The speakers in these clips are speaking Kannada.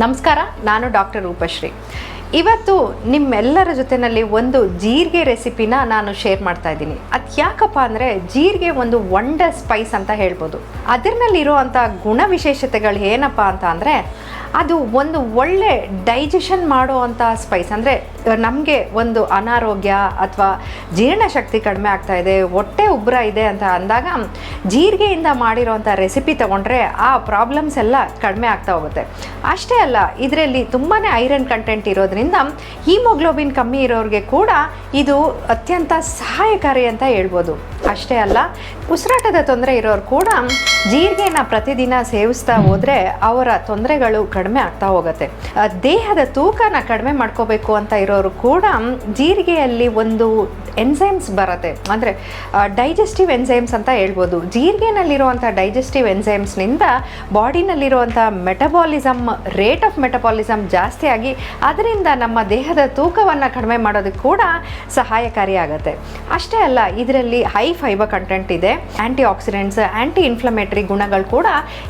ನಮಸ್ಕಾರ ನಾನು ಡಾಕ್ಟರ್ ರೂಪಶ್ರೀ. ಇವತ್ತು ನಿಮ್ಮೆಲ್ಲರ ಜೊತೆನಲ್ಲಿ ಒಂದು ಜೀರಿಗೆ ರೆಸಿಪಿನ ನಾನು ಶೇರ್ ಮಾಡ್ತಾ ಇದ್ದೀನಿ. ಅದು ಯಾಕಪ್ಪ ಅಂದರೆ ಜೀರಿಗೆ ಒಂದು ವಂಡರ್ ಸ್ಪೈಸ್ ಅಂತ ಹೇಳ್ಬೋದು. ಅದರಲ್ಲಿರುವಂಥ ಗುಣ ವಿಶೇಷತೆಗಳು ಏನಪ್ಪ ಅಂತ ಅಂದರೆ ಅದು ಒಂದು ಒಳ್ಳೆ ಡೈಜೆಷನ್ ಮಾಡುವಂಥ ಸ್ಪೈಸ್ ಅಂದರೆ ನಮಗೆ ಒಂದು ಅನಾರೋಗ್ಯ ಅಥವಾ ಜೀರ್ಣಶಕ್ತಿ ಕಡಿಮೆ ಆಗ್ತಾ ಇದೆ, ಹೊಟ್ಟೆ ಉಬ್ಬರ ಇದೆ ಅಂತ ಅಂದಾಗ ಜೀರಿಗೆಯಿಂದ ಮಾಡಿರೋವಂಥ ರೆಸಿಪಿ ತಗೊಂಡ್ರೆ ಆ ಪ್ರಾಬ್ಲಮ್ಸ್ ಎಲ್ಲ ಕಡಿಮೆ ಆಗ್ತಾ ಹೋಗುತ್ತೆ. ಅಷ್ಟೇ ಅಲ್ಲ, ಇದರಲ್ಲಿ ತುಂಬಾ ಐರನ್ ಕಂಟೆಂಟ್ ಇರೋದ್ರಿಂದ ಹೀಮೋಗ್ಲೋಬಿನ್ ಕಮ್ಮಿ ಇರೋರಿಗೆ ಕೂಡ ಇದು ಅತ್ಯಂತ ಸಹಾಯಕಾರಿ ಅಂತ ಹೇಳ್ಬೋದು. ಅಷ್ಟೇ ಅಲ್ಲ, ಉಸಿರಾಟದ ತೊಂದರೆ ಇರೋರು ಕೂಡ ಜೀರಿಗೆನ ಪ್ರತಿದಿನ ಸೇವಿಸ್ತಾ ಹೋದರೆ ಅವರ ತೊಂದರೆಗಳು ಕಡಿಮೆ ಆಗ್ತಾ ಹೋಗುತ್ತೆ. ದೇಹದ ತೂಕನ ಕಡಿಮೆ ಮಾಡ್ಕೋಬೇಕು ಅಂತ ಇರೋರು ಕೂಡ ಜೀರಿಗೆಯಲ್ಲಿ ಒಂದು ಎನ್ಸೈಮ್ಸ್ ಬರುತ್ತೆ. ಅಂದರೆ ಡೈಜೆಸ್ಟಿವ್ ಎನ್ಸೈಮ್ಸ್ ಅಂತ ಹೇಳ್ಬೋದು. ಜೀರಿಗೆನಲ್ಲಿರುವಂಥ ಡೈಜೆಸ್ಟಿವ್ ಎನ್ಸೈಮ್ಸ್ನಿಂದ ಬಾಡಿನಲ್ಲಿರುವಂಥ ಮೆಟಬಾಲಿಸಮ್ ರೇಟ್ ಆಫ್ ಮೆಟಬಾಲಿಸಮ್ ಜಾಸ್ತಿ ಆಗಿ ಅದರಿಂದ ನಮ್ಮ ದೇಹದ ತೂಕವನ್ನು ಕಡಿಮೆ ಮಾಡೋದಕ್ಕೆ ಕೂಡ ಸಹಾಯಕಾರಿಯಾಗುತ್ತೆ. ಅಷ್ಟೇ ಅಲ್ಲ, ಇದರಲ್ಲಿ ಹೈ ಫೈಬರ್ ಕಂಟೆಂಟ್ ಇದೆ ಆ್ಯಂಟಿ ಆಕ್ಸಿಡೆಂಟ್ಸ್ ಆ್ಯಂಟಿ ಇನ್ಫ್ಲಮೇಟರಿ ಗುಣಗಳು ಕೂಡ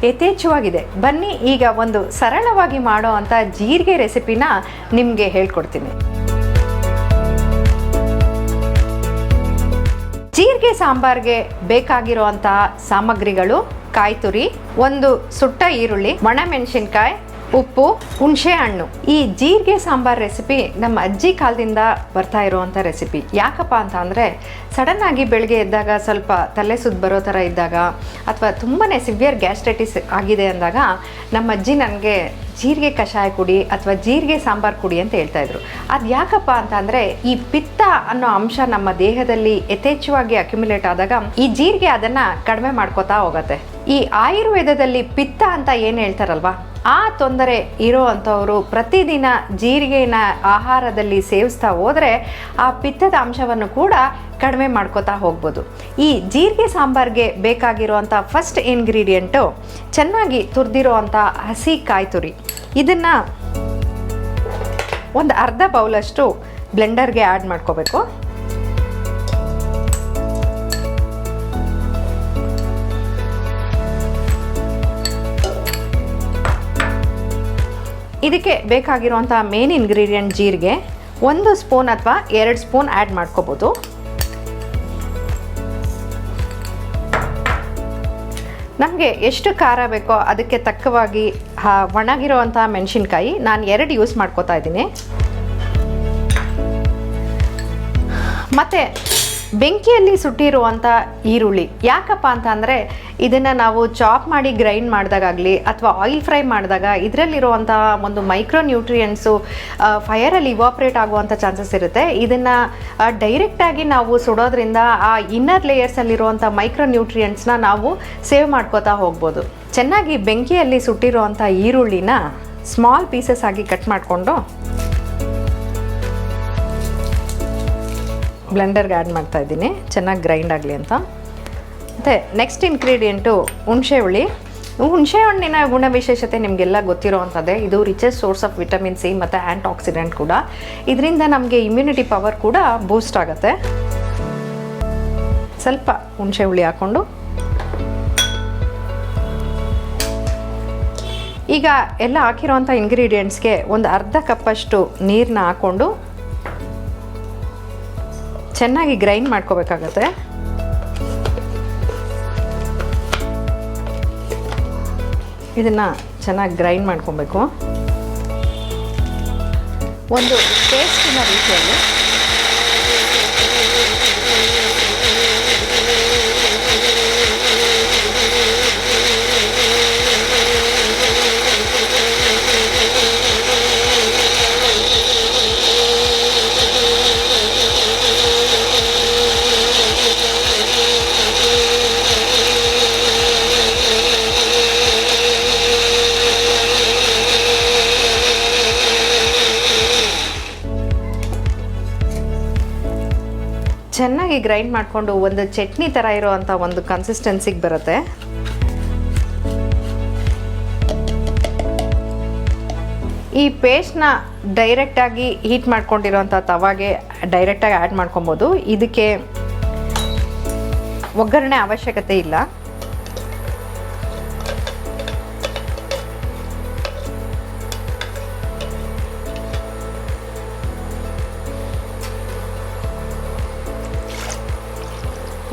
ಯಥೇಚ್ಛವಾಗಿದೆ. ಬನ್ನಿ ಈಗ ಒಂದು ಸರಳವಾಗಿ ಮಾಡೋ ಅಂಥ ಜೀರಿಗೆ ರೆಸಿಪಿನ ನಿಮಗೆ ಹೇಳ್ಕೊಡ್ತೀನಿ. ಜೀರಿಗೆ ಸಾಂಬಾರ್ಗೆ ಬೇಕಾಗಿರುವಂತಹ ಸಾಮಗ್ರಿಗಳು ಕಾಯಿ ತುರಿ ಒಂದು ಸುಟ್ಟ ಈರುಳ್ಳಿ ಒಣಮೆಣಸಿನ್ಕಾಯಿ ಉಪ್ಪು, ಹುಣಸೆ ಹಣ್ಣು. ಈ ಜೀರಿಗೆ ಸಾಂಬಾರ್ ರೆಸಿಪಿ ನಮ್ಮ ಅಜ್ಜಿ ಕಾಲದಿಂದ ಬರ್ತಾ ಇರುವಂಥ ರೆಸಿಪಿ ಯಾಕಪ್ಪ ಅಂತ ಅಂದರೆ ಸಡನ್ನಾಗಿ ಬೆಳಗ್ಗೆ ಎದ್ದಾಗ ಸ್ವಲ್ಪ ತಲೆ ಸುದ್ದು ಬರೋ ಥರ ಇದ್ದಾಗ ಅಥವಾ ತುಂಬಾ ಸಿವಿಯರ್ ಗ್ಯಾಸ್ಟ್ರೈಟಿಸ್ ಆಗಿದೆ ಅಂದಾಗ ನಮ್ಮ ಅಜ್ಜಿ ನನಗೆ ಜೀರಿಗೆ ಕಷಾಯ ಕುಡಿ ಅಥವಾ ಜೀರಿಗೆ ಸಾಂಬಾರು ಕುಡಿ ಅಂತ ಹೇಳ್ತಾ ಇದ್ರು. ಅದು ಯಾಕಪ್ಪ ಅಂತ ಅಂದರೆ, ಈ ಪಿತ್ತ ಅನ್ನೋ ಅಂಶ ನಮ್ಮ ದೇಹದಲ್ಲಿ ಯಥೇಚ್ಛವಾಗಿ ಅಕ್ಯುಮುಲೇಟ್ ಆದಾಗ ಈ ಜೀರಿಗೆ ಅದನ್ನು ಕಡಿಮೆ ಮಾಡ್ಕೋತಾ ಹೋಗುತ್ತೆ. ಈ ಆಯುರ್ವೇದದಲ್ಲಿ ಪಿತ್ತ ಅಂತ ಏನು ಹೇಳ್ತಾರಲ್ವಾ? ಆ ತೊಂದರೆ ಇರೋ ಅಂಥವರು ಪ್ರತಿದಿನ ಜೀರಿಗೆನ ಆಹಾರದಲ್ಲಿ ಸೇವಿಸ್ತಾ ಹೋದರೆ ಆ ಪಿತ್ತದ ಅಂಶವನ್ನು ಕೂಡ ಕಡಿಮೆ ಮಾಡ್ಕೋತಾ ಹೋಗ್ಬೋದು. ಈ ಜೀರಿಗೆ ಸಾಂಬಾರ್ಗೆ ಬೇಕಾಗಿರುವಂಥ ಫಸ್ಟ್ ಇಂಗ್ರೀಡಿಯೆಂಟು ಚೆನ್ನಾಗಿ ತುರಿದಿರೋ ಅಂಥ ಹಸಿ ಕಾಯಿ ತುರಿ ಇದನ್ನು ಒಂದು ಅರ್ಧ ಬೌಲಷ್ಟು ಬ್ಲೆಂಡರ್ಗೆ ಆ್ಯಡ್ ಮಾಡ್ಕೋಬೇಕು. ಇದಕ್ಕೆ ಬೇಕಾಗಿರುವಂಥ ಮೇನ್ ಇಂಗ್ರೀಡಿಯೆಂಟ್ ಜೀರಿಗೆ, ಒಂದು ಸ್ಪೂನ್ ಅಥವಾ ಎರಡು ಸ್ಪೂನ್ ಆ್ಯಡ್ ಮಾಡ್ಕೋಬೋದು. ನಮಗೆ ಎಷ್ಟು ಖಾರ ಬೇಕೋ ಅದಕ್ಕೆ ತಕ್ಕವಾಗಿ ಒಣಗಿರುವಂಥ ಮೆಣಸಿನ್ಕಾಯಿ ನಾನು ಎರಡು ಯೂಸ್ ಮಾಡ್ಕೋತಾ ಇದ್ದೀನಿ. ಮತ್ತು ಬೆಂಕಿಯಲ್ಲಿ ಸುಟ್ಟಿರುವಂಥ ಈರುಳ್ಳಿ. ಯಾಕಪ್ಪ ಅಂತ ಅಂದರೆ, ಇದನ್ನು ನಾವು ಚಾಪ್ ಮಾಡಿ ಗ್ರೈಂಡ್ ಮಾಡಿದಾಗಲಿ ಅಥವಾ ಆಯಿಲ್ ಫ್ರೈ ಮಾಡಿದಾಗ ಇದರಲ್ಲಿರುವಂಥ ಒಂದು ಮೈಕ್ರೋ ನ್ಯೂಟ್ರಿಯೆಂಟ್ಸು ಫೈರಲ್ಲಿ ಇವಾಪ್ರೇಟ್ ಆಗುವಂಥ ಚಾನ್ಸಸ್ ಇರುತ್ತೆ. ಇದನ್ನು ಡೈರೆಕ್ಟಾಗಿ ನಾವು ಸುಡೋದ್ರಿಂದ ಆ ಇನ್ನರ್ ಲೇಯರ್ಸಲ್ಲಿರುವಂಥ ಮೈಕ್ರೋ ನ್ಯೂಟ್ರಿಯೆಂಟ್ಸ್ನ ನಾವು ಸೇವ್ ಮಾಡ್ಕೋತಾ ಹೋಗ್ಬೋದು. ಚೆನ್ನಾಗಿ ಬೆಂಕಿಯಲ್ಲಿ ಸುಟ್ಟಿರುವಂಥ ಈರುಳ್ಳಿನ ಸ್ಮಾಲ್ ಪೀಸಸ್ ಆಗಿ ಕಟ್ ಮಾಡಿಕೊಂಡು ಬ್ಲೆಂಡರ್ಗೆ ಆ್ಯಡ್ ಮಾಡ್ತಾ ಇದ್ದೀನಿ. ಚೆನ್ನಾಗಿ ಗ್ರೈಂಡ್ ಆಗಲಿ ಅಂತ. ಮತ್ತು ನೆಕ್ಸ್ಟ್ ಇನ್ಗ್ರೀಡಿಯೆಂಟು ಹುಣಸೆ ಹುಳಿ. ಹುಣಸೆ ಹಣ್ಣಿನ ಗುಣ ವಿಶೇಷತೆ ನಿಮಗೆಲ್ಲ ಗೊತ್ತಿರೋವಂಥದ್ದೇ. ಇದು richest source of vitamin C ಮತ್ತು ಆ್ಯಂಟ್ ಆಕ್ಸಿಡೆಂಟ್ ಕೂಡ. ಇದರಿಂದ ನಮಗೆ ಇಮ್ಯುನಿಟಿ ಪವರ್ ಕೂಡ ಬೂಸ್ಟ್ ಆಗುತ್ತೆ. ಸ್ವಲ್ಪ ಹುಣಸೆ ಹುಳಿ ಹಾಕ್ಕೊಂಡು ಈಗ ಎಲ್ಲ ಹಾಕಿರೋವಂಥ ಇಂಗ್ರೀಡಿಯೆಂಟ್ಸ್ಗೆ ಒಂದು ಅರ್ಧ ಕಪ್ಪಷ್ಟು ನೀರನ್ನ ಹಾಕ್ಕೊಂಡು ಚೆನ್ನಾಗಿ ಗ್ರೈಂಡ್ ಮಾಡ್ಕೋಬೇಕಾಗತ್ತೆ. ಇದನ್ನು ಚೆನ್ನಾಗಿ ಗ್ರೈಂಡ್ ಮಾಡ್ಕೊಬೇಕು. ಒಂದು ಟೇಸ್ಟಿನ ರೀತಿಯಲ್ಲಿ. ಚೆನ್ನಾಗಿ ಗ್ರೈಂಡ್ ಮಾಡಿಕೊಂಡು ಒಂದು ಚಟ್ನಿ ಥರ ಇರೋವಂಥ ಒಂದು ಕನ್ಸಿಸ್ಟೆನ್ಸಿಗೆ ಬರುತ್ತೆ. ಈ ಪೇಸ್ಟ್ನ ಡೈರೆಕ್ಟಾಗಿ ಹೀಟ್ ಮಾಡ್ಕೊಂಡಿರೋಂಥ ತವಾಗೆ ಡೈರೆಕ್ಟಾಗಿ ಆ್ಯಡ್ ಮಾಡ್ಕೊಬೋದು. ಇದಕ್ಕೆ ಒಗ್ಗರಣೆ ಅವಶ್ಯಕತೆ ಇಲ್ಲ.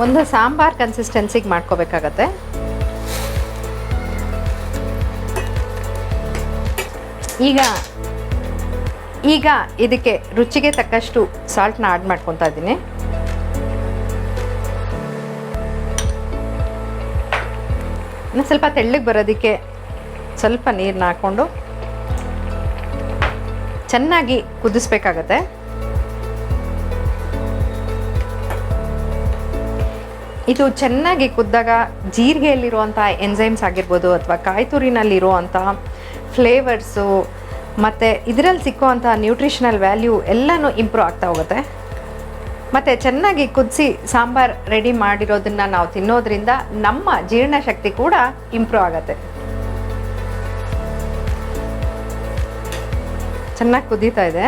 ಒಂದು ಸಾಂಬಾರ್ ಕನ್ಸಿಸ್ಟೆನ್ಸಿಗೆ ಮಾಡ್ಕೋಬೇಕಾಗತ್ತೆ. ಈಗ ಈಗ ಇದಕ್ಕೆ ರುಚಿಗೆ ತಕ್ಕಷ್ಟು ಸಾಲ್ಟ್ನ ಆ್ಯಡ್ ಮಾಡ್ಕೊತಾ ಇದ್ದೀನಿ. ಇನ್ನು ಸ್ವಲ್ಪ ತೆಳ್ಳಗೆ ಬರೋದಕ್ಕೆ ಸ್ವಲ್ಪ ನೀರನ್ನ ಹಾಕ್ಕೊಂಡು ಚೆನ್ನಾಗಿ ಕುದಿಸ್ಬೇಕಾಗತ್ತೆ. ಇದು ಚೆನ್ನಾಗಿ ಕುದ್ದಾಗ ಜೀರಿಗೆಯಲ್ಲಿರುವಂಥ ಎನ್ಸೈಮ್ಸ್ ಆಗಿರ್ಬೋದು ಅಥವಾ ಕಾಯಿ ತುರಿನಲ್ಲಿರುವಂಥ ಫ್ಲೇವರ್ಸು ಮತ್ತು ಇದರಲ್ಲಿ ಸಿಕ್ಕುವಂಥ ನ್ಯೂಟ್ರಿಷನಲ್ ವ್ಯಾಲ್ಯೂ ಎಲ್ಲನೂ ಇಂಪ್ರೂವ್ ಆಗ್ತಾ ಹೋಗುತ್ತೆ. ಮತ್ತು ಚೆನ್ನಾಗಿ ಕುದಿಸಿ ಸಾಂಬಾರ್ ರೆಡಿ ಮಾಡಿರೋದನ್ನು ನಾವು ತಿನ್ನೋದ್ರಿಂದ ನಮ್ಮ ಜೀರ್ಣಶಕ್ತಿ ಕೂಡ ಇಂಪ್ರೂವ್ ಆಗುತ್ತೆ. ಚೆನ್ನಾಗಿ ಕುದೀತಾ ಇದೆ.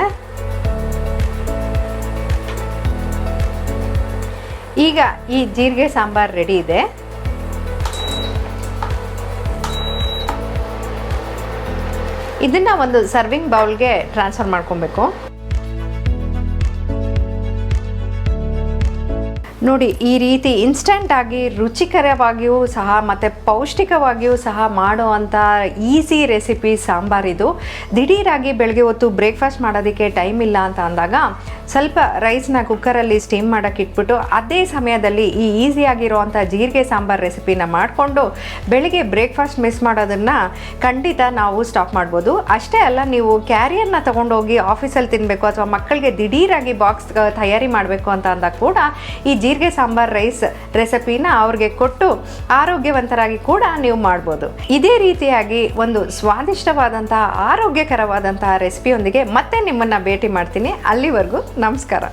ಈಗ ಈ ಜೀರಿಗೆ ಸಾಂಬಾರ್ ರೆಡಿ ಇದೆ. ಇದನ್ನ ಒಂದು ಸರ್ವಿಂಗ್ ಬೌಲ್ಗೆ ಟ್ರಾನ್ಸ್ಫರ್ ಮಾಡ್ಕೊಬೇಕು. ನೋಡಿ, ಈ ರೀತಿ ಇನ್ಸ್ಟಂಟ್ ಆಗಿ ರುಚಿಕರವಾಗಿಯೂ ಸಹ ಮತ್ತು ಪೌಷ್ಟಿಕವಾಗಿಯೂ ಸಹ ಮಾಡುವಂಥ ಈಸಿ ರೆಸಿಪಿ ಸಾಂಬಾರಿದು ದಿಢೀರಾಗಿ ಬೆಳಗ್ಗೆ ಹೊತ್ತು ಬ್ರೇಕ್ಫಾಸ್ಟ್ ಮಾಡೋದಕ್ಕೆ ಟೈಮ್ ಇಲ್ಲ ಅಂತ ಅಂದಾಗ ಸ್ವಲ್ಪ ರೈಸ್ನ ಕುಕ್ಕರಲ್ಲಿ ಸ್ಟೀಮ್ ಮಾಡೋಕ್ಕೆ ಇಟ್ಬಿಟ್ಟು ಅದೇ ಸಮಯದಲ್ಲಿ ಈ ಈಸಿಯಾಗಿರುವಂಥ ಜೀರಿಗೆ ಸಾಂಬಾರ್ ರೆಸಿಪಿನ ಮಾಡಿಕೊಂಡು ಬೆಳಿಗ್ಗೆ ಬ್ರೇಕ್ಫಾಸ್ಟ್ ಮಿಸ್ ಮಾಡೋದನ್ನು ಖಂಡಿತ ನಾವು ಸ್ಟಾಪ್ ಮಾಡ್ಬೋದು. ಅಷ್ಟೇ ಅಲ್ಲ, ನೀವು ಕ್ಯಾರಿಯರ್ನ ತೊಗೊಂಡೋಗಿ ಆಫೀಸಲ್ಲಿ ತಿನ್ನಬೇಕು ಅಥವಾ ಮಕ್ಕಳಿಗೆ ದಿಢೀರಾಗಿ ಬಾಕ್ಸ್ ತಯಾರಿ ಮಾಡಬೇಕು ಅಂತ ಅಂದಾಗ ಕೂಡ ಈ ಜೀರಿಗೆ ಸಾಂಬಾರ್ ರೈಸ್ ರೆಸಿಪಿನ ಅವ್ರಿಗೆ ಕೊಟ್ಟು ಆರೋಗ್ಯವಂತರಾಗಿ ಕೂಡ ನೀವು ಮಾಡ್ಬೋದು. ಇದೇ ರೀತಿಯಾಗಿ ಒಂದು ಸ್ವಾದಿಷ್ಟವಾದಂತಹ ಆರೋಗ್ಯಕರವಾದಂತಹ ರೆಸಿಪಿಯೊಂದಿಗೆ ಮತ್ತೆ ನಿಮ್ಮನ್ನು ಭೇಟಿ ಮಾಡ್ತೀನಿ. ಅಲ್ಲಿವರೆಗೂ ನಮಸ್ಕಾರ.